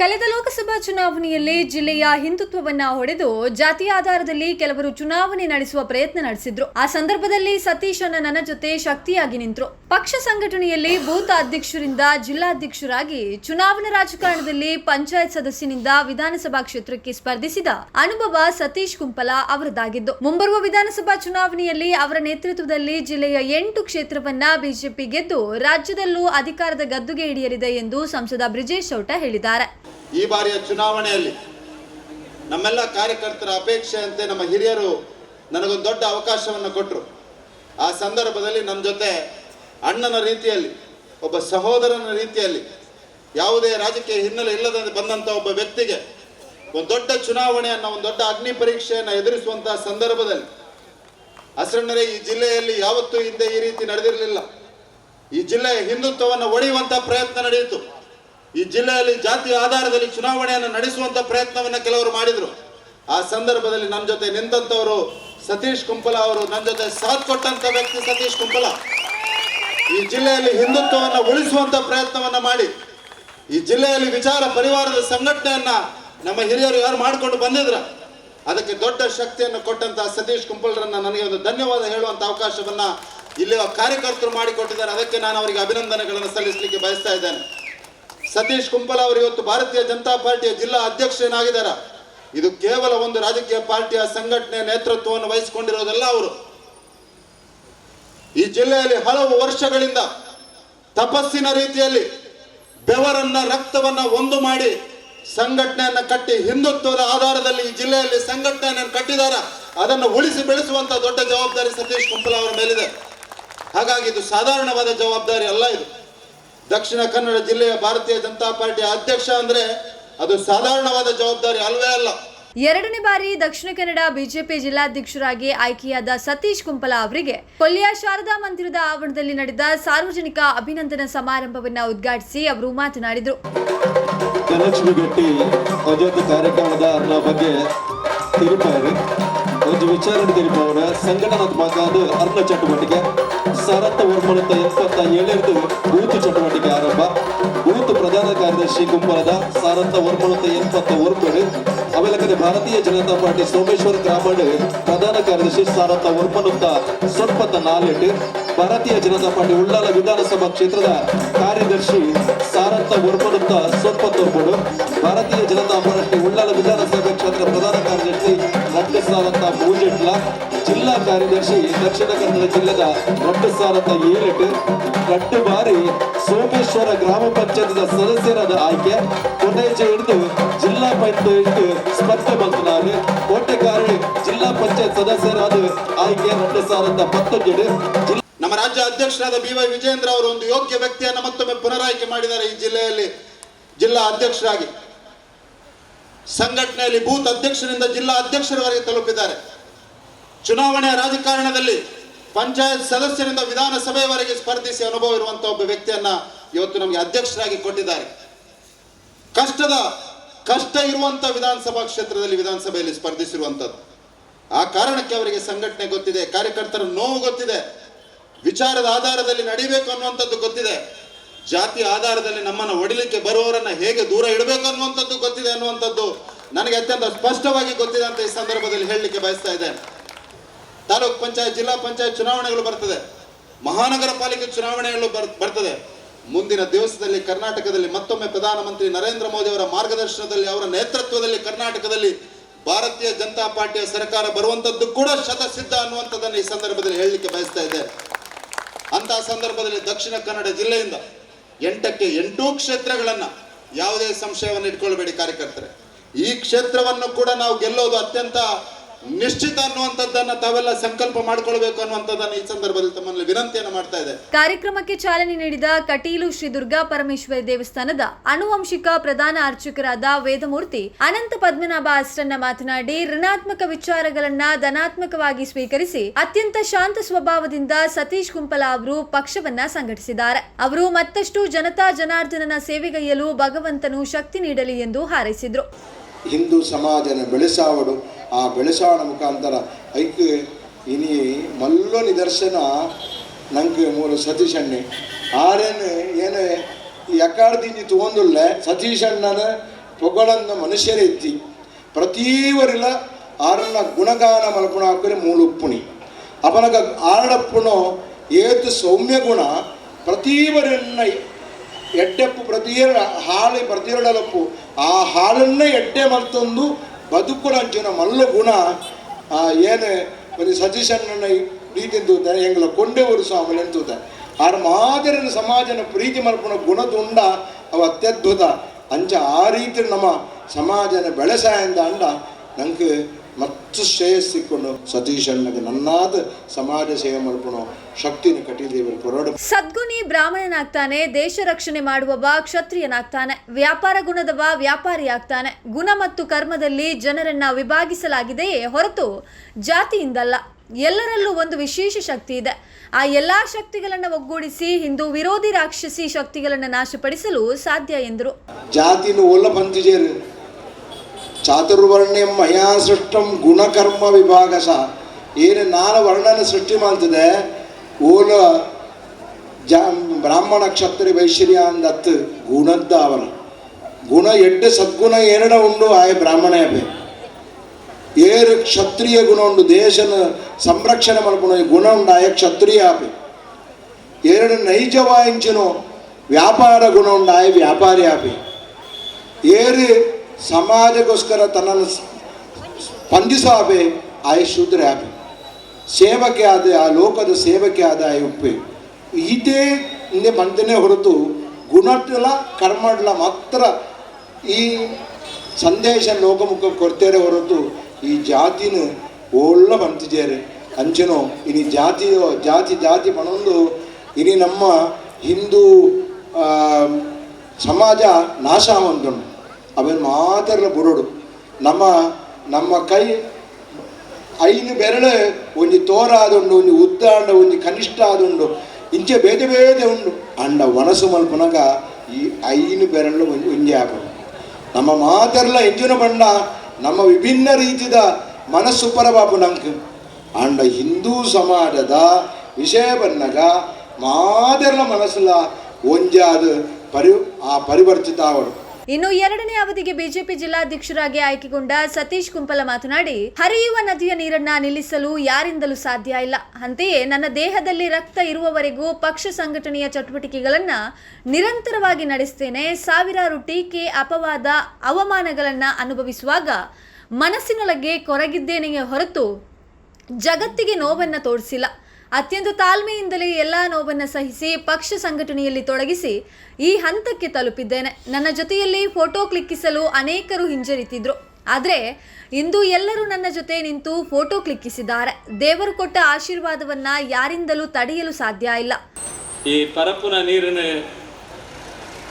ಕಳೆದ ಲೋಕಸಭಾ ಚುನಾವಣೆಯಲ್ಲಿ ಜಿಲ್ಲೆಯ ಹಿಂದುತ್ವವನ್ನ ಹೊಡೆದು ಜಾತಿ ಆಧಾರದಲ್ಲಿ ಕೆಲವರು ಚುನಾವಣೆ ನಡೆಸುವ ಪ್ರಯತ್ನ ನಡೆಸಿದ್ರು. ಆ ಸಂದರ್ಭದಲ್ಲಿ ಸತೀಶ್ ನನ್ನ ಜೊತೆ ಶಕ್ತಿಯಾಗಿ ನಿಂತರು. ಪಕ್ಷ ಸಂಘಟನೆಯಲ್ಲಿ ಬೂತ್ ಅಧ್ಯಕ್ಷರಿಂದ ಜಿಲ್ಲಾಧ್ಯಕ್ಷರಾಗಿ ಚುನಾವಣಾ ರಾಜಕಾರಣದಲ್ಲಿ ಪಂಚಾಯತ್ ಸದಸ್ಯನಿಂದ ವಿಧಾನಸಭಾ ಕ್ಷೇತ್ರಕ್ಕೆ ಸ್ಪರ್ಧಿಸಿದ ಅನುಭವ ಸತೀಶ್ ಕುಂಪಲ ಅವರದಾಗಿದ್ದು, ಮುಂಬರುವ ವಿಧಾನಸಭಾ ಚುನಾವಣೆಯಲ್ಲಿ ಅವರ ನೇತೃತ್ವದಲ್ಲಿ ಜಿಲ್ಲೆಯ ಎಂಟು ಕ್ಷೇತ್ರವನ್ನ ಬಿಜೆಪಿ ಗೆದ್ದು ರಾಜ್ಯದಲ್ಲೂ ಅಧಿಕಾರದ ಗದ್ದುಗೆ ಹಿಡಿಯಲಿದೆ ಎಂದು ಸಂಸದ ಬ್ರಿಜೇಶ್ ಚೌಟ ಹೇಳಿದ್ದಾರೆ. ಈ ಬಾರಿಯ ಚುನಾವಣೆಯಲ್ಲಿ ನಮ್ಮೆಲ್ಲ ಕಾರ್ಯಕರ್ತರ ಅಪೇಕ್ಷೆಯಂತೆ ನಮ್ಮ ಹಿರಿಯರು ನನಗೊಂದು ದೊಡ್ಡ ಅವಕಾಶವನ್ನು ಕೊಟ್ಟರು ಆ ಸಂದರ್ಭದಲ್ಲಿ ನಮ್ಮ ಜೊತೆ ಅಣ್ಣನ ರೀತಿಯಲ್ಲಿ, ಒಬ್ಬ ಸಹೋದರನ ರೀತಿಯಲ್ಲಿ, ಯಾವುದೇ ರಾಜಕೀಯ ಹಿನ್ನೆಲೆ ಇಲ್ಲದ ಬಂದಂಥ ಒಬ್ಬ ವ್ಯಕ್ತಿಗೆ ಒಂದು ದೊಡ್ಡ ಚುನಾವಣೆಯನ್ನು ಒಂದು ದೊಡ್ಡ ಅಗ್ನಿ ಪರೀಕ್ಷೆಯನ್ನು ಎದುರಿಸುವಂತಹ ಸಂದರ್ಭದಲ್ಲಿ ಹಸರಣ್ಣರೇ ಈ ಜಿಲ್ಲೆಯಲ್ಲಿ ಯಾವತ್ತೂ ಹಿಂದೆ ಈ ರೀತಿ ನಡೆದಿರಲಿಲ್ಲ. ಈ ಜಿಲ್ಲೆಯ ಹಿಂದುತ್ವವನ್ನು ಒಡೆಯುವಂತ ಪ್ರಯತ್ನ ನಡೆಯಿತು. ಈ ಜಿಲ್ಲೆಯಲ್ಲಿ ಜಾತಿ ಆಧಾರದಲ್ಲಿ ಚುನಾವಣೆಯನ್ನು ನಡೆಸುವಂತ ಪ್ರಯತ್ನವನ್ನ ಕೆಲವರು ಮಾಡಿದ್ರು. ಆ ಸಂದರ್ಭದಲ್ಲಿ ನನ್ನ ಜೊತೆ ನಿಂತವರು ಸತೀಶ್ ಕುಂಪಲ ಅವರು ನನ್ನ ಜೊತೆ ಸಾಥ್ ಕೊಟ್ಟಂತ ವ್ಯಕ್ತಿ ಸತೀಶ್ ಕುಂಪಲ. ಈ ಜಿಲ್ಲೆಯಲ್ಲಿ ಹಿಂದುತ್ವವನ್ನು ಉಳಿಸುವಂತ ಪ್ರಯತ್ನವನ್ನ ಮಾಡಿ. ಈ ಜಿಲ್ಲೆಯಲ್ಲಿ ವಿಚಾರ ಪರಿವಾರದ ಸಂಘಟನೆಯನ್ನ ನಮ್ಮ ಹಿರಿಯರು ಯಾರು ಮಾಡಿಕೊಂಡು ಬಂದಿದ್ರ. ಅದಕ್ಕೆ ದೊಡ್ಡ ಶಕ್ತಿಯನ್ನು ಕೊಟ್ಟಂತ ಸತೀಶ್ ಕುಂಪಲರನ್ನ ನನಗೆ ಒಂದು ಧನ್ಯವಾದ ಹೇಳುವಂತ ಅವಕಾಶವನ್ನ ಇಲ್ಲಿ ಕಾರ್ಯಕರ್ತರು ಮಾಡಿಕೊಟ್ಟಿದ್ದಾರೆ. ಅದಕ್ಕೆ ನಾನು ಅವರಿಗೆ ಅಭಿನಂದನೆಗಳನ್ನು ಸಲ್ಲಿಸಲಿಕ್ಕೆ ಬಯಸ್ತಾ ಇದ್ದೇನೆ. ಸತೀಶ್ ಕುಂಪಲ ಅವರು ಇವತ್ತು ಭಾರತೀಯ ಜನತಾ ಪಾರ್ಟಿಯ ಜಿಲ್ಲಾ ಅಧ್ಯಕ್ಷನಾಗಿದ್ದಾರೆ ಇದು ಕೇವಲ ಒಂದು ರಾಜಕೀಯ ಪಾರ್ಟಿಯ ಸಂಘಟನೆ ನೇತೃತ್ವವನ್ನು ವಹಿಸಿಕೊಂಡಿರೋದಲ್ಲ ಅವರು. ಈ ಜಿಲ್ಲೆಯಲ್ಲಿ ಹಲವು ವರ್ಷಗಳಿಂದ ತಪಸ್ಸಿನ ರೀತಿಯಲ್ಲಿ ಬೆವರನ್ನ ರಕ್ತವನ್ನ ಒಂದು ಮಾಡಿ ಸಂಘಟನೆಯನ್ನ ಕಟ್ಟಿ ಹಿಂದುತ್ವದ ಆಧಾರದಲ್ಲಿ ಈ ಜಿಲ್ಲೆಯಲ್ಲಿ ಸಂಘಟನೆಯನ್ನು ಕಟ್ಟಿದಾರ ಅದನ್ನು ಉಳಿಸಿ ಬೆಳೆಸುವಂತ ದೊಡ್ಡ ಜವಾಬ್ದಾರಿ ಸತೀಶ್ ಕುಂಪಲ ಅವರ ಮೇಲಿದೆ. ಹಾಗಾಗಿ ಇದು ಸಾಧಾರಣವಾದ ಜವಾಬ್ದಾರಿ ಅಲ್ಲ ಇದು. ದಕ್ಷಿಣ ಕನ್ನಡ ಜಿಲ್ಲೆಯ ಭಾರತೀಯ ಜನತಾ ಪಾರ್ಟಿ ಅಧ್ಯಕ್ಷ ಅಂದ್ರೆ ಅದು ಸಾಧಾರಣವಾದ ಜವಾಬ್ದಾರಿ ಅಲ್ವೇ ಅಲ್ಲ. ಎರಡನೇ ಬಾರಿ ದಕ್ಷಿಣ ಕನ್ನಡ ಬಿಜೆಪಿ ಜಿಲ್ಲಾಧ್ಯಕ್ಷರಾಗಿ ಆಯ್ಕೆಯಾದ ಸತೀಶ್ ಕುಂಪಲ ಅವರಿಗೆ ಕೊಲ್ಲಿಯ ಶಾರದಾ ಮಂದಿರದ ಆವರಣದಲ್ಲಿ ನಡೆದ ಸಾರ್ವಜನಿಕ ಅಭಿನಂದನಾ ಸಮಾರಂಭವನ್ನ ಉದ್ಘಾಟಿಸಿ ಅವರು ಮಾತನಾಡಿದರು. ಧನಲಕ್ಷ್ಮಿ ಗಟ್ಟಿ ಅಜಾತ ಕಾರ್ಯಕ್ರಮದ ಬಗ್ಗೆ ತಿರುಪಾರಿ ಒಂದು ವಿಚಾರಣೆ ತಿರುಪವರ ಸಂಘಟನಾತ್ಮಕ ಅದು ಅರ್ಥ ಚಟುವಟಿಕೆ. ಸರತ್ತ ಒರ್ಮಳತ ಎಪ್ಪತ್ತ ಏಳೆಂಟು ಬೂತ್ ಚಟುವಟಿಕೆ ಆರಂಭ. ಬೂತ್ ಪ್ರಧಾನ ಕಾರ್ಯದರ್ಶಿ ಗುಂಪಲದ ಸಾರತ್ತ ಒರ್ಮಳತ ಎಪ್ಪತ್ತ ಒರ್ಮಳು ಅವೆಲ್ಲಕಡೆ ಭಾರತೀಯ ಜನತಾ ಪಾರ್ಟಿ ಸೋಮೇಶ್ವರ ಗ್ರಾಮಡ್ ಪ್ರಧಾನ ಕಾರ್ಯದರ್ಶಿ ಸಾರತ್ತ ಒರ್ಮನುತ್ತ ಸೊಪ್ಪತ್ತ ನಾಲೆಟ್ ಭಾರತೀಯ ಜನತಾ ಪಾರ್ಟಿ ಉಳ್ಳಾಲ ವಿಧಾನಸಭಾ ಕ್ಷೇತ್ರದ ಕಾರ್ಯದರ್ಶಿ ಸಾರತ್ತ ಸ್ವಲ್ಪ ಸೊಪ್ಪತ್ತೊರ್ಮಡು ಭಾರತೀಯ ಜನತಾ ಪಾರ್ಟಿ ಉಳ್ಳಾಲ ವಿಧಾನಸಭಾ ಕ್ಷೇತ್ರ ಪ್ರಧಾನ ಕಾರ್ಯದರ್ಶಿ ರಟ್ಟು ಸಾರತ್ತ ಮೂಜೆಟ್ಲ, ಜಿಲ್ಲಾ ಕಾರ್ಯದರ್ಶಿ ದಕ್ಷಿಣ ಕನ್ನಡ ಜಿಲ್ಲೆದ ರಟ್ಟು ಸಾರತ್ತ ಏಳೆಟ್ ರಟ್ಟು ಬಾರಿ ಸೋಮೇಶ್ವರ ಗ್ರಾಮ ಪಂಚಾಯತ್ ಸದಸ್ಯರಾದ ಆಯ್ಕೆ ಕೊನೆಜ ಹಿಡಿದು ಜಿಲ್ಲಾ ಪಂಚಾಯತ್ ಸ್ಪರ್ಧೆ ಬಂತನಾರು ಕೋಟೆಕಾರಳಿ ಜಿಲ್ಲಾ ಪಂಚಾಯತ್ ಸದಸ್ಯರಾದ ಆಯ್ಕೆ ರಟ್ಟು ಸಾರತ್ತ ಜಿಲ್ಲಾ ನಮ್ಮ ರಾಜ್ಯ ಅಧ್ಯಕ್ಷರಾದ ಬಿ ವೈ ವಿಜೇಂದ್ರ ಅವರು ಒಂದು ಯೋಗ್ಯ ವ್ಯಕ್ತಿಯನ್ನು ಮತ್ತೊಮ್ಮೆ ಪುನರಾಯ್ಕೆ ಮಾಡಿದ್ದಾರೆ ಈ ಜಿಲ್ಲೆಯಲ್ಲಿ ಜಿಲ್ಲಾ ಅಧ್ಯಕ್ಷರಾಗಿ. ಸಂಘಟನೆಯಲ್ಲಿ ಬೂತ್ ಅಧ್ಯಕ್ಷರಿಂದ ಜಿಲ್ಲಾ ಅಧ್ಯಕ್ಷರವರೆಗೆ ತಲುಪಿದ್ದಾರೆ. ಚುನಾವಣೆಯ ರಾಜಕಾರಣದಲ್ಲಿ ಪಂಚಾಯತ್ ಸದಸ್ಯರಿಂದ ವಿಧಾನಸಭೆಯವರೆಗೆ ಸ್ಪರ್ಧಿಸಿ ಅನುಭವ ಇರುವಂತಹ ಒಬ್ಬ ವ್ಯಕ್ತಿಯನ್ನ ಇವತ್ತು ನಮಗೆ ಅಧ್ಯಕ್ಷರಾಗಿ ಕೊಟ್ಟಿದ್ದಾರೆ. ಕಷ್ಟದ, ಕಷ್ಟ ಇರುವಂತ ವಿಧಾನಸಭಾ ಕ್ಷೇತ್ರದಲ್ಲಿ ವಿಧಾನಸಭೆಯಲ್ಲಿ ಸ್ಪರ್ಧಿಸಿರುವಂಥದ್ದು ಆ ಕಾರಣಕ್ಕೆ ಅವರಿಗೆ ಸಂಘಟನೆ ಗೊತ್ತಿದೆ, ಕಾರ್ಯಕರ್ತರ ನೋವು ಗೊತ್ತಿದೆ. ವಿಚಾರದ ಆಧಾರದಲ್ಲಿ ನಡಿಬೇಕು ಅನ್ನುವಂಥದ್ದು ಗೊತ್ತಿದೆ. ಜಾತಿ ಆಧಾರದಲ್ಲಿ ನಮ್ಮನ್ನು ಒಡಿಲಿಕ್ಕೆ ಬರುವವರನ್ನ ಹೇಗೆ ದೂರ ಇಡಬೇಕು ಅನ್ನುವಂಥದ್ದು ಗೊತ್ತಿದೆ ಅನ್ನುವಂಥದ್ದು ನನಗೆ ಅತ್ಯಂತ ಸ್ಪಷ್ಟವಾಗಿ ಗೊತ್ತಿದೆ ಅಂತ ಈ ಸಂದರ್ಭದಲ್ಲಿ ಹೇಳಲಿಕ್ಕೆ ಬಯಸ್ತಾ ಇದೆ ತಾಲೂಕ್ ಪಂಚಾಯತ್, ಜಿಲ್ಲಾ ಪಂಚಾಯತ್ ಚುನಾವಣೆಗಳು ಬರ್ತದೆ. ಮಹಾನಗರ ಪಾಲಿಕೆ ಚುನಾವಣೆಗಳು ಬರ್, ಬರ್ತದೆ. ಮುಂದಿನ ದಿವಸದಲ್ಲಿ ಕರ್ನಾಟಕದಲ್ಲಿ ಮತ್ತೊಮ್ಮೆ ಪ್ರಧಾನಮಂತ್ರಿ ನರೇಂದ್ರ ಮೋದಿ ಅವರ ಮಾರ್ಗದರ್ಶನದಲ್ಲಿ, ಅವರ ನೇತೃತ್ವದಲ್ಲಿ ಕರ್ನಾಟಕದಲ್ಲಿ ಭಾರತೀಯ ಜನತಾ ಪಾರ್ಟಿಯ ಸರ್ಕಾರ ಬರುವಂತದ್ದು ಕೂಡ ಶತಸಿದ್ಧ ಅನ್ನುವಂಥದ್ದನ್ನು ಈ ಸಂದರ್ಭದಲ್ಲಿ ಹೇಳಲಿಕ್ಕೆ ಬಯಸ್ತಾ ಇದ್ದೇನೆ. ಅಂತಹ ಸಂದರ್ಭದಲ್ಲಿ ದಕ್ಷಿಣ ಕನ್ನಡ ಜಿಲ್ಲೆಯಿಂದ ಎಂಟಕ್ಕೆ ಎಂಟು ಕ್ಷೇತ್ರಗಳನ್ನ ಯಾವುದೇ ಸಂಶಯವನ್ನು ಇಟ್ಕೊಳ್ಬೇಡಿ ಕಾರ್ಯಕರ್ತರೆ. ಈ ಕ್ಷೇತ್ರವನ್ನು ಕೂಡ ನಾವು ಗೆಲ್ಲೋದು ಅತ್ಯಂತ ನಿಶ್ಚಿತ ಅನ್ನುವಂಥದ್ದನ್ನ ತಾವೆಲ್ಲ ಸಂಕಲ್ಪ ಮಾಡ್ಕೊಳ್ಬೇಕು ಅನ್ನುವಂಥದ್ದನ್ನ ಈ ಸಂದರ್ಭದಲ್ಲಿ ತಮ್ಮಲ್ಲಿ ವಿನಂತಿಯನ್ನು ಮಾಡ್ತಾ ಇದೆ ಕಾರ್ಯಕ್ರಮಕ್ಕೆ ಚಾಲನೆ ನೀಡಿದ ಕಟೀಲು ಶ್ರೀ ದುರ್ಗಾ ಪರಮೇಶ್ವರಿ ದೇವಸ್ಥಾನದ ಅನುವಂಶಿಕ ಪ್ರಧಾನ ಅರ್ಚಕರಾದ ವೇದಮೂರ್ತಿ ಅನಂತ ಪದ್ಮನಾಭ ಅಷ್ಟನ್ನ ಮಾತನಾಡಿ ಋಣಾತ್ಮಕ ವಿಚಾರಗಳನ್ನ ಧನಾತ್ಮಕವಾಗಿ ಸ್ವೀಕರಿಸಿ ಅತ್ಯಂತ ಶಾಂತ ಸ್ವಭಾವದಿಂದ ಸತೀಶ್ ಕುಂಪಲ ಅವರು ಪಕ್ಷವನ್ನ ಸಂಘಟಿಸಿದ್ದಾರೆ. ಅವರು ಮತ್ತಷ್ಟು ಜನತಾ ಜನಾರ್ದನನ ಸೇವೆಗೈಯಲು ಭಗವಂತನು ಶಕ್ತಿ ನೀಡಲಿ ಎಂದು ಹಾರೈಸಿದ್ರು. ಹಿಂದೂ ಸಮಾಜನ ಬೆಳೆಸಾವಡು ಆ ಬೆಳೆಸಾವಣ ಮುಖಾಂತರ. ಐಕ್, ಇನಿ ಮಲ್ಲೊ ನಿದರ್ಶನ ನಂಗೆ ಮೂಲ ಸತೀಶ್ ಅಣ್ಣೆ. ಆರೇನು, ಏನು ಎಕ್ಕಾಡ್ದಿಂಜಿ ತೊಗೊಂದುಲ್ಲೆ ಸತೀಶ್ ಅಣ್ಣನ ಪೊಗಳನ್ನ ಮನುಷ್ಯರೆತ್ತಿ ಪ್ರತೀವರಿಲ ಆರನ್ನ ಗುಣಗಾನ ಮಲ್ಪುಣ ಹಾಕಿದ್ರೆ ಮೂಲುಪ್ಪುಣಿ ಅಪನಗ ಆರಡಪ್ಪುಣು ಏತು ಸೌಮ್ಯ ಗುಣ, ಪ್ರತೀವರನ್ನ ಎಡ್ಡೆಪ್ಪು ಪ್ರತಿಯರ ಹಾಳಿ ಪ್ರತಿಯರಡಲಪ್ಪು ಆ ಹಾಳನ್ನ ಎಡ್ಡೆ ಮಲ್ತೊಂದು ಬದುಕುಡಂಚಿನ ಮಲ್ಲ ಗುಣ ಏನು ಒಂದು ಸತೀಶನ್ನ ಪ್ರೀತಿ ತೂತಾರೆ ಎಂಗ್ಲ ಕೊಂಡೆವರು ಸ್ವಾಮಿ ತೂತಾರೆ ಆರ ಮಾದರಿನ ಸಮಾಜನ ಪ್ರೀತಿ ಮಲ್ಪುಣ ಗುಣದುಂಡ ಅವ ಅತ್ಯದ್ಭುತ. ಅಂಚ ಆ ರೀತಿ ನಮ್ಮ ಸಮಾಜನ ಬೆಳೆಸಾಯಂದ ಅಂಡ ನಂಗೆ ಮತ್ತು ಶ್ರೇಯಸ್ಸಿಕ್ಕೊಂಡು ಸತೀಶ್ ಅಣ್ಣಗೆ ನನ್ನಾದ ಸಮಾಜ ಸೇವೆ ಮಾಡ್ಕೊಂಡು ಶಕ್ತಿನ ಕಟ್ಟಿದೇವರು ಕೊರಡು. ಸದ್ಗುಣಿ ಬ್ರಾಹ್ಮಣನಾಗ್ತಾನೆ ದೇಶ ರಕ್ಷಣೆ ಮಾಡುವವ ಕ್ಷತ್ರಿಯನಾಗ್ತಾನೆ ವ್ಯಾಪಾರ ಗುಣದವ ವ್ಯಾಪಾರಿಯಾಗ್ತಾನೆ ಗುಣ ಮತ್ತು ಕರ್ಮದಲ್ಲಿ ಜನರನ್ನ ವಿಭಾಗಿಸಲಾಗಿದೆಯೇ ಹೊರತು ಜಾತಿಯಿಂದಲ್ಲ. ಎಲ್ಲರಲ್ಲೂ ಒಂದು ವಿಶೇಷ ಶಕ್ತಿ ಇದೆ. ಆ ಎಲ್ಲಾ ಶಕ್ತಿಗಳನ್ನು ಒಗ್ಗೂಡಿಸಿ ಹಿಂದೂ ವಿರೋಧಿ ರಾಕ್ಷಸಿ ಶಕ್ತಿಗಳನ್ನು ನಾಶಪಡಿಸಲು ಸಾಧ್ಯ ಎಂದರು. ಜಾತಿನ ಚಾತುರ್ವರ್ಣ್ಯಂ ಮಯಾ ಸೃಷ್ಟಂ ಗುಣಕರ್ಮ ವಿಭಾಗಸ. ಏನು ನಾನು ವರ್ಣನ ಸೃಷ್ಟಿ ಮಾಡ್ತದೆ? ಓಲ ಜ ಬ್ರಾಹ್ಮಣ ಕ್ಷತ್ರಿ ವೈಶ್ಯ ಅಂದತ್ತು ಗುಣದ್ದ ಅವನ. ಗುಣ ಎಡ್ಡು ಸದ್ಗುಣ ಏನಡ ಉಂಡು ಆಯ ಬ್ರಾಹ್ಮಣ ಅಬೆ ಏರು ಕ್ಷತ್ರಿಯ ಗುಣ ಉಂಡು, ದೇಶನ ಸಂರಕ್ಷಣೆ ಮಾಡ್ಕೊಂಡು ಗುಣ ಉಂಡು ಆಯ ಕ್ಷತ್ರಿಯ ಆಪೆ ಎರಡು ನೈಜವಾಯಿಂಚನು ವ್ಯಾಪಾರ ಗುಣ ಉಂಡು ಆಯ ವ್ಯಾಪಾರಿ ಆಪೆ ಏರು ಸಮಾಜಕ್ಕೋಸ್ಕರ ತನ್ನನ್ನು ಸ್ಪಂದಿಸಾಬೆ ಆಯ ಶೂದ್ರ ಆಪೆ. ಸೇವಕ್ಕೆ ಆದ ಆ ಲೋಕದ ಸೇವಕ್ಕೆ ಆದ ಆಯ ಉಪ್ಪೆ. ಈತೇ ಹಿಂದೆ ಬಂದನೇ ಹೊರತು ಗುಣಟ್ಲ ಕರ್ಮಡ್ಲ ಮಾತ್ರ ಈ ಸಂದೇಶ ಲೋಕಮುಖ ಕೊಡ್ತೇರೆ ಹೊರತು ಈ ಜಾತಿನ ಒಳ್ಳ ಬಂತಿದ್ದೇರೆ ಅಂಚನೋ, ಇನಿ ಜಾತಿ ಜಾತಿ ಜಾತಿ ಮನೊಂದು, ಇನಿ ನಮ್ಮ ಹಿಂದೂ ಸಮಾಜ ನಾಶ ಆವಂತುಂಡು ಅವನ್ ಮಾತ್ರ ಬುರುಡು. ನಮ್ಮ ನಮ್ಮ ಕೈ ಐನು ಬೆರಳು ಒಂಜಿ ತೋರಾದುಂಡು ಒಂದು ಉದ್ದ ಅಂಡ ಒಂಜಿ ಕನಿಷ್ಠ ಆದುಂಡು, ಇಂಚೆ ಭೇದ ಭೇದ ಉಂಡು. ಅಂಡ ವನಸು ಮಲ್ಪನಗ ಈ ಐನು ಬೆರಳು ಒಂಜಿ ಒಂಜಿ ಆಪಡು. ನಮ್ಮ ಮಾತೆರ್ಲ ಎಂಜಿನ ಬಣ್ಣ ನಮ್ಮ ವಿಭಿನ್ನ ರೀತಿದ ಮನಸ್ಸು ಪರಬಾಪು ನಂಗೆ. ಅಂಡ ಹಿಂದೂ ಸಮಾಜದ ವಿಷಯ ಬನ್ನಗ ಮಾತೆರ್ಲ ಮನಸ್ಸುಲ ಒಂಜಾದ ಪರಿ, ಆ ಪರಿವರ್ತಿತ ಅವರು ಇನ್ನು ಎರಡನೇ ಅವಧಿಗೆ ಬಿಜೆಪಿ ಜಿಲ್ಲಾಧ್ಯಕ್ಷರಾಗಿ ಆಯ್ಕೆಗೊಂಡ ಸತೀಶ್ ಕುಂಪಲ ಮಾತನಾಡಿ, ಹರಿಯುವ ನದಿಯ ನೀರನ್ನ ನಿಲ್ಲಿಸಲು ಯಾರಿಂದಲೂ ಸಾಧ್ಯ ಇಲ್ಲ. ಅಂತೆಯೇ ನನ್ನ ದೇಹದಲ್ಲಿ ರಕ್ತ ಇರುವವರೆಗೂ ಪಕ್ಷ ಸಂಘಟನೆಯ ಚಟುವಟಿಕೆಗಳನ್ನ ನಿರಂತರವಾಗಿ ನಡೆಸ್ತೇನೆ. ಸಾವಿರಾರು ಟೀಕೆ, ಅಪವಾದ, ಅವಮಾನಗಳನ್ನ ಅನುಭವಿಸುವಾಗ ಮನಸ್ಸಿನೊಳಗೆ ಕೊರಗಿದ್ದೇನೆಯೇ ಹೊರತು ಜಗತ್ತಿಗೆ ನೋವನ್ನು ತೋರಿಸಿಲ್ಲ. ಅತ್ಯಂತ ತಾಳ್ಮೆಯಿಂದಲೇ ಎಲ್ಲ ನೋವನ್ನ ಸಹಿಸಿ ಪಕ್ಷ ಸಂಘಟನೆಯಲ್ಲಿ ತೊಡಗಿಸಿ ಈ ಹಂತಕ್ಕೆ ತಲುಪಿದ್ದೇನೆ. ನನ್ನ ಜೊತೆಯಲ್ಲಿ ಫೋಟೋ ಕ್ಲಿಕ್ಕಿಸಲು ಅನೇಕರು ಹಿಂಜರಿತಿದ್ರು. ಆದರೆ ಇಂದು ಎಲ್ಲರೂ ನನ್ನ ಜೊತೆ ನಿಂತು ಫೋಟೋ ಕ್ಲಿಕ್ಕಿಸಿದ್ದಾರೆ. ದೇವರು ಕೊಟ್ಟ ಆಶೀರ್ವಾದವನ್ನ ಯಾರಿಂದಲೂ ತಡೆಯಲು ಸಾಧ್ಯ ಇಲ್ಲ. ಈ ಪರಪುನ ನೀರನ್ನು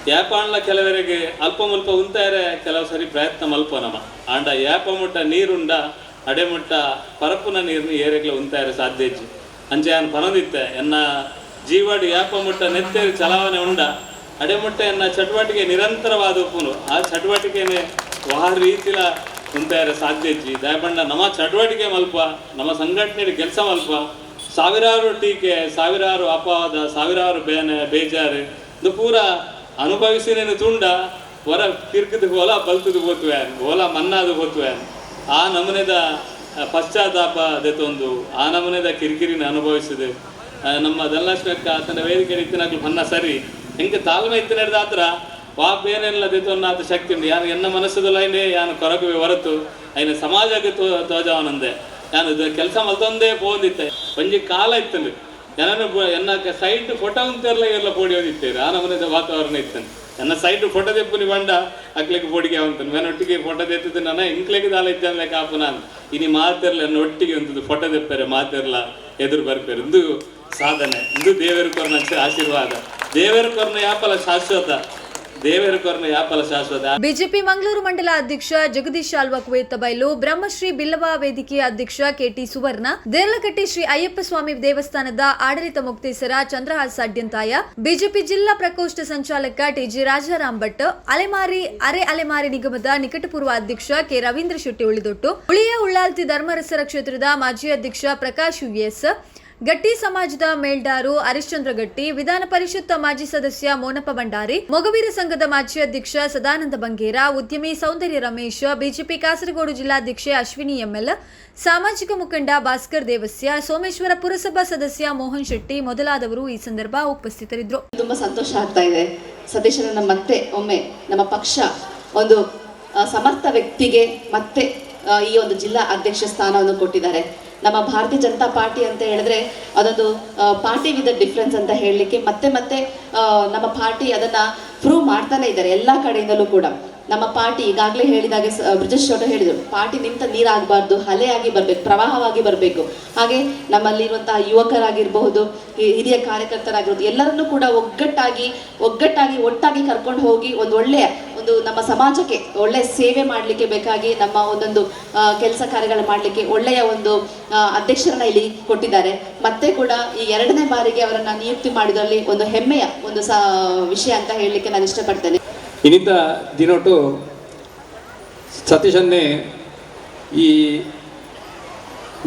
ಯಾಪಾಣ್ಲ ಕೆಲವರಿಗೆ ಅಲ್ಪ ಮುಲ್ಪ ಉಂತಾರೆ, ಕೆಲವು ಸರಿ ಪ್ರಯತ್ನ ಮಲ್ಪ ನಮ್ಮ ಆಂಡ ಯಾಪ ಮುಟ್ಟ ನೀರುಂಡ, ಅಡೆಮುಟ್ಟ ಪರಪ್ಪನ ನೀರನ್ನು ಏರೆಗ್ಲ ಉಂತಾರೆ ಸಾಧ್ಯ ಇಜ್ಜಿ ಅಂಚೆ ನಾನು ಪನದಿತ್ತೆ, ಎನ್ನ ಜೀವಾಡು ಯಾಪ ಮುಟ್ಟ ನೆತ್ತೇರಿ ಚಲಾವಣೆ ಉಂಡ ಅಡೆಮುಟ್ಟ ಎನ್ನ ಚಟುವಟಿಕೆ ನಿರಂತರವಾದ ಉಪ್ಪುನು ಆ ಚಟುವಟಿಕೆನೆ ವಾರ ರೀತಿಲ ಕುಂತಾರೆ ಸಾಧ್ಯ ಇಜ್ಜಿ. ದಯಪಂಡ ನಮ್ಮ ಚಟುವಟಿಕೆ ಮಲ್ಪ ನಮ್ಮ ಸಂಘಟನೆ ಕೆಲಸ ಮಲ್ಪ ಸಾವಿರಾರು ಟೀಕೆ, ಸಾವಿರಾರು ಅಪವಾದ, ಸಾವಿರಾರು ಬೇನೆ, ಬೇಜಾರು, ಇದು ಪೂರ ಅನುಭವಿಸಿ ನೀನು ತುಂಡ, ಹೊರ ತಿರ್ಗದ ಹೋಲ, ಬಲ್ತದ ಹೋತ್ವೆ ಹೋಲ ಮನ್ನಾದ ಹೋತ್ವೆ ಆ ನಮನೆದ ಪಶ್ಚಾತ್ತಾಪ ದೆತ್ತೊಂದು ಆ ನಮನೆದ ಕಿರಿಕಿರಿನ ಅನುಭವಿಸಿದೆ. ನಮ್ಮ ಧನಲಕ್ಷ್ಮಿ ಅಕ್ಕ ತನ್ನ ವೇದಿಕೆ ಇತ್ತಿನಾಗ್ಲು ಮನ್ನ ಸರಿ. ಹೆಂಗೆ ತಾಳ್ಮೆ ಇತ್ತು ನಡೆದ ಹತ್ರ ಬೇರೆಲ್ಲ ದೆತ್ತೊನ್ನ ಆತ ಶಕ್ತಿ ಉಂಡು ಯಾನು ಎನ್ನ ಮನಸ್ಸದಲ್ಲೈನೆ ಯಾನು ಕೊರಗುವೆ ಹೊರತು ಅಯ್ಯ ಸಮಾಜಕ್ಕೆ ತೋ, ತೋಜವನಂದೆ. ನಾನು ಕೆಲಸ ಮಲ್ತೊಂದೇ ಪೋಂದಿತ್ತೆ ಒಂಜಿ ಕಾಲ ಇತ್ತಂದು. ಜನನ ಎನ್ನ ಸೈಟ್ ಫೋಟೋ ಅಂತ ಎಲ್ಲ ಪೋಡಿ ಹೋದಿತ್ತೇವೆ ಆ ನಮೂನೆದ ವಾತಾವರಣ ಇತ್ತಂದು. ನನ್ನ ಸೈಟ್ ಫೋಟೋ ತೆಪ್ಪುನಿ ಬಂಡ ಅಕ್ಲೆಗೆ ಪೋಡಿಗೆ ಅವಂತನು ನಾನು ಒಟ್ಟಿಗೆ ಫೋಟೋ ತೆತ್ತಿದ್ದು ನನ್ನ ಇಂಕ್ಲೆಗೆ ದಾಲ ಇದ್ದಾನೆ ಕಾಪು ನಾನು. ಇನಿ ಮಾತಿರ್ಲ, ನನ್ನ ಒಟ್ಟಿಗೆ ಒಂದು ಫೋಟೋ ತೆಪ್ಪರೆ ಮಾತಿರ್ಲ, ಎದುರು ಬರ್ಪೇರು ಇಂದು ಸಾಧನೆ, ಇಂದು ದೇವರ ಕೊರನ ಆಶೀರ್ವಾದ. ದೇವರ ಕೊರನ ಯಾಪಲ ಶಾಶ್ವತ. ಬಿಜೆಪಿ ಮಂಗಳೂರು ಮಂಡಲ ಅಧ್ಯಕ್ಷ ಜಗದೀಶ್ ಆಲ್ವ ಕುವೇತಬೈಲು ಬ್ರಹ್ಮಶ್ರೀ ಬಿಲ್ಲವ ವೇದಿಕೆಯ ಅಧ್ಯಕ್ಷ ಕೆಟಿ ಸುವರ್ಣ ದೇರ್ಲಕಟ್ಟಿ ಶ್ರೀ ಅಯ್ಯಪ್ಪ ಸ್ವಾಮಿ ದೇವಸ್ಥಾನದ ಆಡಳಿತ ಮುಕ್ತೇಸರ ಚಂದ್ರಹಾಸ್ ಅಡ್ಯಂತಾಯ ಬಿಜೆಪಿ ಜಿಲ್ಲಾ ಪ್ರಕೋಷ್ಠ ಸಂಚಾಲಕ ಟಿಜಿ ರಾಜಾರಾಮ್ ಭಟ್ ಅಲೆಮಾರಿ, ಅರೆ ಅಲೆಮಾರಿ ನಿಗಮದ ನಿಕಟಪೂರ್ವ ಅಧ್ಯಕ್ಷ ಕೆ ರವೀಂದ್ರ ಶೆಟ್ಟಿ ಉಳಿದೊಟ್ಟು ಉಳಿಯ ಉಳ್ಳಾಲ್ತಿ ಧರ್ಮರಸರ ಕ್ಷೇತ್ರದ ಮಾಜಿ ಅಧ್ಯಕ್ಷ ಪ್ರಕಾಶ್ ಯುಎಸ್ ಗಟ್ಟಿ ಸಮಾಜದ ಮೇಲ್ದಾರು ಹರಿಶ್ಚಂದ್ರ ಗಟ್ಟಿ, ವಿಧಾನ ಪರಿಷತ್ ಮಾಜಿ ಸದಸ್ಯ ಮೋನಪ್ಪ ಭಂಡಾರಿ, ಮೊಗವೀರ ಸಂಘದ ಮಾಜಿ ಅಧ್ಯಕ್ಷ ಸದಾನಂದ ಬಂಗೇರ, ಉದ್ಯಮಿ ಸೌಂದರ್ಯ ರಮೇಶ್, ಬಿಜೆಪಿ ಕಾಸರಗೋಡು ಜಿಲ್ಲಾಧ್ಯಕ್ಷೆ ಅಶ್ವಿನಿ ಎಂಎಲ್, ಸಾಮಾಜಿಕ ಮುಖಂಡ ಭಾಸ್ಕರ್ ದೇವಸ್ಯ, ಸೋಮೇಶ್ವರ ಪುರಸಭಾ ಸದಸ್ಯ ಮೋಹನ್ ಶೆಟ್ಟಿ ಮೊದಲಾದವರು ಈ ಸಂದರ್ಭ ಉಪಸ್ಥಿತರಿದ್ದರು. ತುಂಬಾ ಸಂತೋಷ ಆಗ್ತಾ ಇದೆ. ಸತೀಶನನ್ನ ಮತ್ತೆ ಒಮ್ಮೆ ನಮ್ಮ ಪಕ್ಷ ಒಂದು ಸಮರ್ಥ ವ್ಯಕ್ತಿಗೆ ಮತ್ತೆ ಈ ಒಂದು ಜಿಲ್ಲಾ ಅಧ್ಯಕ್ಷ ಸ್ಥಾನವನ್ನು ಕೊಟ್ಟಿದ್ದಾರೆ. ನಮ್ಮ ಭಾರತೀಯ ಜನತಾ ಪಾರ್ಟಿ ಅಂತ ಹೇಳಿದ್ರೆ ಅದೊಂದು ಪಾರ್ಟಿ ವಿತ್ ಡಿಫ್ರೆನ್ಸ್ ಅಂತ ಹೇಳಲಿಕ್ಕೆ ಮತ್ತೆ ಮತ್ತೆ ನಮ್ಮ ಪಾರ್ಟಿ ಅದನ್ನ ಪ್ರೂವ್ ಮಾಡ್ತಾನೆ ಇದ್ದಾರೆ ಎಲ್ಲ ಕಡೆಯಿಂದಲೂ ಕೂಡ. ನಮ್ಮ ಪಾರ್ಟಿ ಈಗಾಗಲೇ ಹೇಳಿದಾಗೆ ಬ್ರಿಜೇಶ್ ಚೌಟ ಹೇಳಿದರು, ಪಾರ್ಟಿ ನಿಂತ ನೀರಾಗಬಾರ್ದು, ಹಲೆಯಾಗಿ ಬರಬೇಕು, ಪ್ರವಾಹವಾಗಿ ಬರಬೇಕು. ಹಾಗೆ ನಮ್ಮಲ್ಲಿರುವಂತಹ ಯುವಕರಾಗಿರಬಹುದು ಹಿರಿಯ ಕಾರ್ಯಕರ್ತರಾಗಿರ್ಬೋದು, ಎಲ್ಲರನ್ನೂ ಕೂಡ ಒಗ್ಗಟ್ಟಾಗಿ ಒಗ್ಗಟ್ಟಾಗಿ, ಒಟ್ಟಾಗಿ ಕರ್ಕೊಂಡು ಹೋಗಿ ಒಂದು ಒಳ್ಳೆಯ ಒಂದು ನಮ್ಮ ಸಮಾಜಕ್ಕೆ ಒಳ್ಳೆ ಸೇವೆ ಮಾಡಲಿಕ್ಕೆ ಬೇಕಾಗಿ ನಮ್ಮ ಒಂದೊಂದು ಕೆಲಸ ಕಾರ್ಯಗಳು ಮಾಡಲಿಕ್ಕೆ ಒಳ್ಳೆಯ ಒಂದು ಅಧ್ಯಕ್ಷರನ್ನ ಇಲ್ಲಿ ಕೊಟ್ಟಿದ್ದಾರೆ. ಮತ್ತೆ ಕೂಡ ಈ ಎರಡನೇ ಬಾರಿಗೆ ಅವರನ್ನ ನಿಯುಕ್ತಿ ಮಾಡಿದಲ್ಲಿ ಒಂದು ಹೆಮ್ಮೆಯ ಒಂದು ಸ, ವಿಷಯ ಅಂತ ಹೇಳಲಿಕ್ಕೆ ನಾನು ಇಷ್ಟಪಡ್ತೇನೆ. ಇನ್ನಿಂದ ದಿನೊಟ್ಟು ಸತೀಶನ್ನೇ ಈ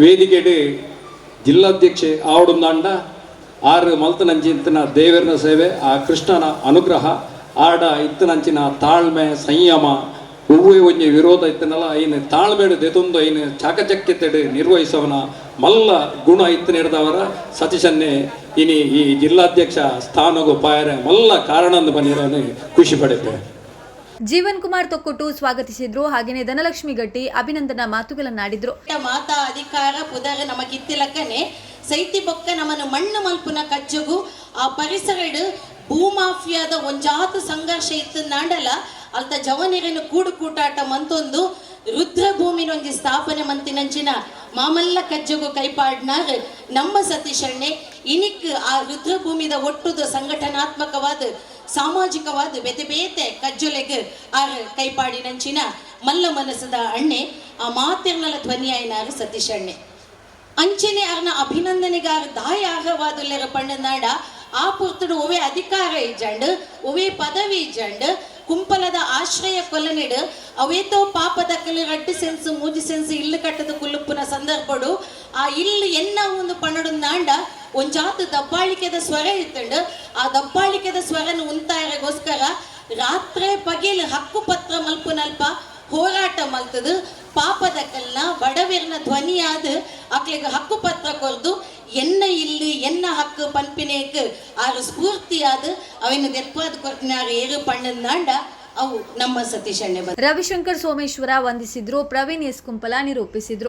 ವೇದಿಕೆಡೆ ಜಿಲ್ಲಾಧ್ಯಕ್ಷೆ ಆವಡುಂದಾಂಡ ಆರು ಮಲ್ತನಂಜಿಂತನ ದೇವರನ ಸೇವೆ, ಆ ಕೃಷ್ಣನ ಅನುಗ್ರಹ ಆಡ ಇತ್ತನಂಚಿನ ತಾಳ್ಮೆ ಸಂಯಮ ಹೂವೇ ಒಂಜಿ ವಿರೋಧ ಇತ್ತನಲ್ಲ ಐನು ತಾಳ್ಮೆಡು ದೆತೊಂದು ಚಾಕಚಕ್ಯ ಚಾಕಚಕ್ಯತೆಡು ನಿರ್ವಹಿಸವನ ಮಲ್ಲ ಗುಣ ಇತ್ತು ನಡೆದವರ ಸತೀಶನ್ನೇ ಇನಿ ಈ ಜಿಲ್ಲಾಧ್ಯಕ್ಷ ಸ್ಥಾನಗೂ ಪಾಯರೆ ಮಲ್ಲ ಕಾರಣಂದು ಬಂದಿರೋನೇ ಖುಷಿ ಪಡುತ್ತೆ. ಜೀವನ್ ಕುಮಾರ್ ತೊಕ್ಕೊಟ್ಟು ಸ್ವಾಗತಿಸಿದ್ರು ಹಾಗೇನೆ ಧನಲಕ್ಷ್ಮಿ ಗಟ್ಟಿ ಅಭಿನಂದನಾ ಮಾತುಗಳನ್ನಾಡಿದ್ರು. ಮಾತಾ ಅಧಿಕಾರ ಪುದರ ನಮಗಿತ್ತಿಲಕ್ಕನೆ ಸೈತಿ ಬೊಕ್ಕ ನಮ್ಮನ್ನು ಮಣ್ಣು ಮಲ್ಪುನ ಕಚ್ಚುಗು ಆ ಪರಿಸರಡು ಭೂಮಾಫಿಯಾದ ಒಂಜಾತು ಸಂಘರ್ಷ ಇತ್ತು ನಾಡಲ, ಅಲ್ತ ಜವನಿರನ್ನು ಕೂಡು ಕೂಟಾಟ ಮಂತೊಂದು ರುದ್ರ ಭೂಮಿನ ಒಂಜಿ ಸ್ಥಾಪನೆ ಮಂತಿನಂಚಿನ ಮಾಮಲ್ಲ ಕಜ್ಜಗು ಕೈಪಾಡ್ನಾರ್ ನಮ್ಮ ಸತೀಶಣ್ಣೆ ಇನಿಕ್ ಆ ರುದ್ರ ಭೂಮಿದ ಒಟ್ಟುದ ಸಂಘಟನಾತ್ಮಕವಾದ, ಸಾಮಾಜಿಕವಾದ ಬೇತೆ ಬೇತೆ ಕಜ್ಜೊಲೆಗ್ ಆ ಕೈಪಾಡಿನಂಚಿನ ಮಲ್ಲ ಮನಸ್ಸದ ಅಣ್ಣೆ, ಆ ಮಾತಿರ್ನಲ ಧ್ವನಿಯಾಯಿನಾರು ಸತೀಶ್ ಅಣ್ಣೆ ಅಂಚನೆ ಅರ್ನ ಅಭಿನಂದನೆಗಾರ ದಾಯ ಆಗವಾದುಲ್ಲೆರ ಪಣ್ಣನಾಡ ಆ ಪುರ್ತಡು ಒವೆ ಅಧಿಕಾರ ಇಜ್ಜಂಡ್ ಉವೆ ಪದವಿ ಇಜ್ಜಂಡ್ ಕುಂಪಲದ ಆಶ್ರಯ ಕೊಲನಿಡು ಅವೇತೋ ಪಾಪದ ಕಲಿ ರಡ್ಡು ಸೆನ್ಸ್, ಮೂಜಿ ಸೆನ್ಸ್, ಇಲ್ಲು ಕಟ್ಟದ ಕುಲ್ಲುಪ್ಪುನ ಸಂದರ್ಭಡು. ಆ ಇಲ್ಲು ಎನ್ನ ಒಂದು ಪಣಡು ನಾಂಡ ಒಂಜಾತು ದಬ್ಬಾಳಿಕೆದ ಸ್ವರ ಇತ್ತಂಡು. ಆ ದಬ್ಬಾಳಿಕೆದ ಸ್ವರನ ಉಂತಾಯಗೋಸ್ಕರ ರಾತ್ರಿ ಪಗೆಲ್ ಹಕ್ಕು ಪತ್ರ ಮಲ್ಪುನಲ್ಪ ಹೋರಾಟ ಮಾಡ್ತದೆ. ಪಾಪದ ಕಲ್ನ ಬಡವಿರ್ನ ಧ್ವನಿಯಾದ ಅಕ್ಲಿಗೆ ಹಕ್ಕು ಪತ್ರ ಕೊರ್ದು, ಎನ್ನ ಇಲ್ಲಿ, ಎನ್ನ ಹಕ್ಕು ಪನ್ಪಿನೇಕ್, ಆರು ಸ್ಫೂರ್ತಿಯಾದ ಅವನ ಗೆತ್ವಾದ ಕೊರ್ತಿನಾರು ಏರು ಪಣ್ಣಂದಾಂಡ ಅವು ನಮ್ಮ ಬಂದ ರವಿಶಂಕರ್ ಸೋಮೇಶ್ವರ ವಂದಿಸಿದ್ರು, ಪ್ರವೀಣ್ ಎಸ್ ಕುಂಪಲ ನಿರೂಪಿಸಿದ್ರು.